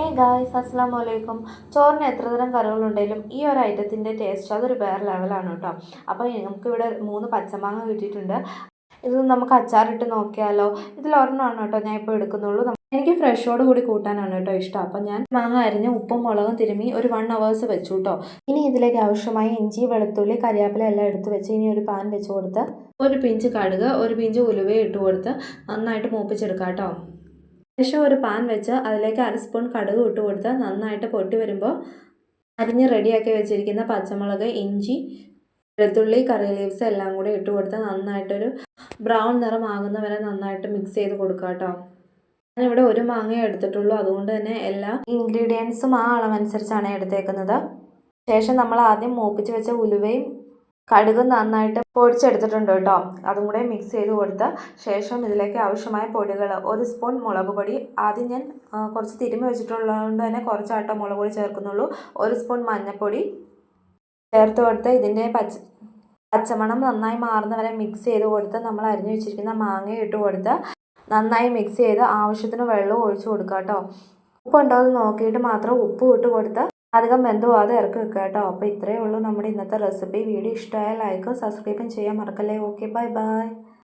ഏ ഗായ്സ് അസ്സാം വലൈക്കും ചോറിന് എത്ര തരം കറികളുണ്ടെങ്കിലും ഈ ഒരു ഐറ്റത്തിന്റെ ടേസ്റ്റ് അതൊരു വേറെ ലെവലാണ് കേട്ടോ. അപ്പോൾ നമുക്കിവിടെ മൂന്ന് പച്ചമാങ്ങ കിട്ടിയിട്ടുണ്ട്. ഇത് നമുക്ക് അച്ചാറിട്ട് നോക്കിയാലോ? ഇതിൽ ഒരെണ്ണമാണ് കേട്ടോ ഞാൻ ഇപ്പോൾ എടുക്കുന്നുള്ളൂ. എനിക്ക് ഫ്രഷോട് കൂടി കൂട്ടാനാണ് കേട്ടോ ഇഷ്ടം. അപ്പം ഞാൻ മാങ്ങ അരിഞ്ഞ് ഉപ്പും മുളകും തിരുമ്മി ഒരു വൺ അവേഴ്സ് വെച്ചു കേട്ടോ. ഇനി ഇതിലേക്ക് ആവശ്യമായി ഇഞ്ചി വെളുത്തുള്ളി കരിയാപ്പില എല്ലാം എടുത്ത് വെച്ച് ഇനി ഒരു പാൻ വെച്ച് കൊടുത്ത് ഒരു പിഞ്ച് കടുക് ഒരു പിഞ്ച് ഉലുവ ഇട്ട് കൊടുത്ത് നന്നായിട്ട് മൂപ്പിച്ചെടുക്കാം കേട്ടോ. ശേഷം ഒരു പാൻ വെച്ച് അതിലേക്ക് അര സ്പൂൺ കടുക് ഇട്ട് കൊടുത്ത് നന്നായിട്ട് പൊട്ടി വരുമ്പോൾ അരിഞ്ഞ് റെഡിയാക്കി വെച്ചിരിക്കുന്ന പച്ചമുളക് ഇഞ്ചി വെളുത്തുള്ളി കറി ലീവ്സ് എല്ലാം കൂടി ഇട്ട് കൊടുത്ത് നന്നായിട്ടൊരു ബ്രൗൺ നിറമാകുന്ന വരെ നന്നായിട്ട് മിക്സ് ചെയ്ത് കൊടുക്കുക കേട്ടോ ഞാനിവിടെ ഒരു മാങ്ങ എടുത്തിട്ടുള്ളൂ. അതുകൊണ്ട് തന്നെ എല്ലാ ഇൻഗ്രീഡിയൻസും ആ അളവനുസരിച്ചാണ് എടുത്തേക്കുന്നത്. ശേഷം നമ്മൾ ആദ്യം മൂപ്പിച്ച് വെച്ച ഉലുവയും കടുകും നന്നായിട്ട് പൊടിച്ചെടുത്തിട്ടുണ്ട് കേട്ടോ. അതും കൂടെ മിക്സ് ചെയ്ത് കൊടുത്ത് ശേഷം ഇതിലേക്ക് ആവശ്യമായ പൊടികൾ ഒരു സ്പൂൺ മുളക് പൊടി. ആദ്യം ഞാൻ കുറച്ച് തിരുമ്മി വെച്ചിട്ടുള്ളതുകൊണ്ട് തന്നെ കുറച്ചാട്ടോ മുളക് പൊടി ചേർക്കുന്നുള്ളൂ. ഒരു സ്പൂൺ മഞ്ഞൾപ്പൊടി ചേർത്ത് കൊടുത്ത് ഇതിന്റെ പച്ച പച്ചമണം നന്നായി മാറുന്നവരെ മിക്സ് ചെയ്ത് കൊടുത്ത് നമ്മൾ അരിഞ്ഞു വെച്ചിരിക്കുന്ന മാങ്ങ ഇട്ട് കൊടുത്ത് നന്നായി മിക്സ് ചെയ്ത് ആവശ്യത്തിന് വെള്ളം ഒഴിച്ചു കൊടുക്കുക കേട്ടോ ഉപ്പുണ്ടോ എന്ന് നോക്കിയിട്ട് മാത്രം ഉപ്പ് ഇട്ട് കൊടുത്ത് അധികം ബന്ധുവാതെ ഇറക്കി വെക്കുക കേട്ടോ. അപ്പോൾ ഇത്രയേ ഉള്ളൂ നമ്മുടെ ഇന്നത്തെ റെസിപ്പി വീഡിയോ ഇഷ്ടമായ ലൈക്ക് സബ്സ്ക്രൈബും ചെയ്യാൻ മറക്കല്ലേ. Okay bye bye